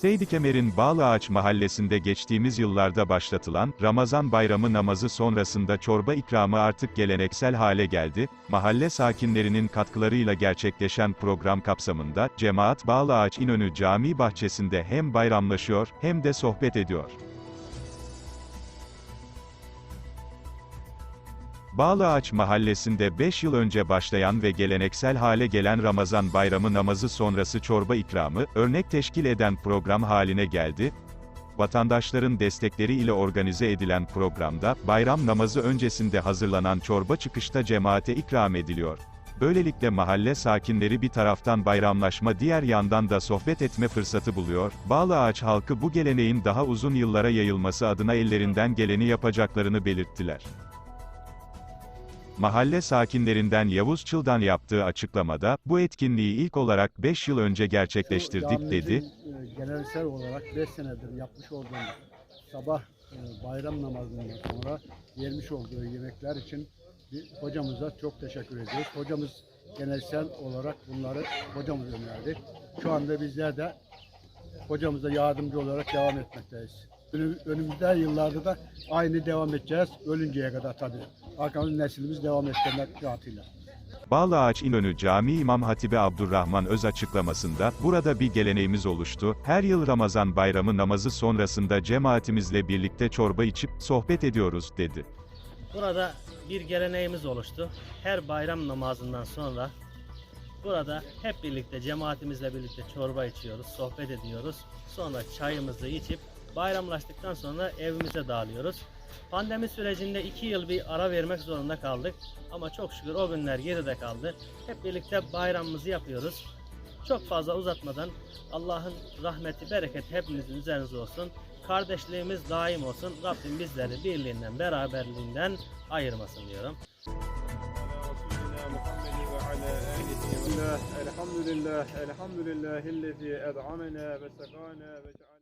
Seydi Kemer'in Bağlıağaç mahallesinde geçtiğimiz yıllarda başlatılan, Ramazan bayramı namazı sonrasında çorba ikramı artık geleneksel hale geldi, mahalle sakinlerinin katkılarıyla gerçekleşen program kapsamında, cemaat Bağlıağaç İnönü Cami bahçesinde hem bayramlaşıyor, hem de sohbet ediyor. Bağlıağaç mahallesinde 5 yıl önce başlayan ve geleneksel hale gelen Ramazan bayramı namazı sonrası çorba ikramı, örnek teşkil eden program haline geldi. Vatandaşların destekleri ile organize edilen programda, bayram namazı öncesinde hazırlanan çorba çıkışta cemaate ikram ediliyor. Böylelikle mahalle sakinleri bir taraftan bayramlaşma diğer yandan da sohbet etme fırsatı buluyor. Bağlıağaç halkı bu geleneğin daha uzun yıllara yayılması adına ellerinden geleni yapacaklarını belirttiler. Mahalle sakinlerinden Yavuz Çıldan yaptığı açıklamada, bu etkinliği ilk olarak 5 yıl önce gerçekleştirdik dedi. E, Genelsel olarak 5 senedir yapmış olduğumuz sabah e, bayram namazından sonra vermiş olduğu yemekler için bir hocamıza çok teşekkür ediyoruz. Hocamız genelsel olarak bunları hocamız önerdi. Şu anda bizler de hocamıza yardımcı olarak devam etmekteyiz. Önü- Önümüzde yıllarda da aynı devam edeceğiz. Ölünceye kadar tabii. Arkamızda neslimiz devam ettirmek şartıyla. Bağlıağaç İnönü Camii İmam Hatibi Abdurrahman Öz açıklamasında, burada bir geleneğimiz oluştu, her yıl Ramazan bayramı namazı sonrasında cemaatimizle birlikte çorba içip, sohbet ediyoruz, dedi. Burada bir geleneğimiz oluştu. Her bayram namazından sonra burada hep birlikte cemaatimizle birlikte çorba içiyoruz, sohbet ediyoruz. Sonra çayımızı içip Bayramlaştıktan sonra evimize dağılıyoruz. Pandemi sürecinde 2 yıl bir ara vermek zorunda kaldık. Ama çok şükür o günler geride kaldı. Hep birlikte bayramımızı yapıyoruz. Çok fazla uzatmadan Allah'ın rahmeti, bereketi hepinizin üzerinize olsun. Kardeşliğimiz daim olsun. Rabbim bizleri birliğinden, beraberliğinden ayırmasın diyorum. Elhamdülillah, elhamdülillah, elhamdülillah, ellezî ed'amena ve segâna ve